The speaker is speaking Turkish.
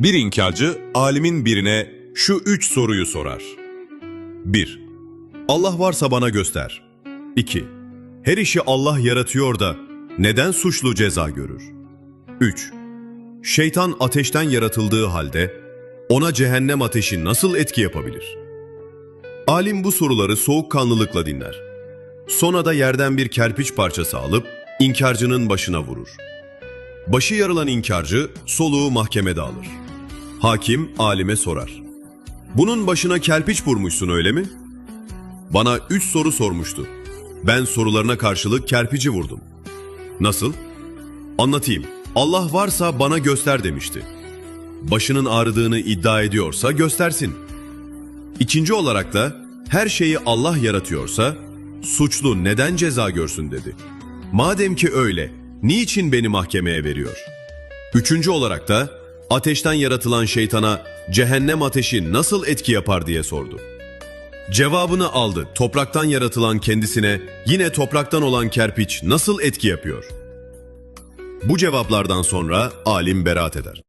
Bir inkarcı alimin birine şu üç soruyu sorar. 1. Allah varsa bana göster. 2. Her işi Allah yaratıyor da neden suçlu ceza görür? 3. Şeytan ateşten yaratıldığı halde ona cehennem ateşi nasıl etki yapabilir? Alim bu soruları soğukkanlılıkla dinler. Sonra da yerden bir kerpiç parçası alıp inkarcının başına vurur. Başı yarılan inkarcı soluğu mahkemede alır. Hakim alime sorar. Bunun başına kerpiç vurmuşsun öyle mi? Bana üç soru sormuştu. Ben sorularına karşılık kerpici vurdum. Nasıl? Anlatayım. Allah varsa bana göster demişti. Başının ağrıdığını iddia ediyorsa göstersin. İkinci olarak da her şeyi Allah yaratıyorsa suçlu neden ceza görsün dedi. Madem ki öyle, niçin beni mahkemeye veriyor? Üçüncü olarak da ateşten yaratılan şeytana cehennem ateşi nasıl etki yapar diye sordu. Cevabını aldı. Topraktan yaratılan kendisine yine topraktan olan kerpiç nasıl etki yapıyor? Bu cevaplardan sonra alim beraat eder.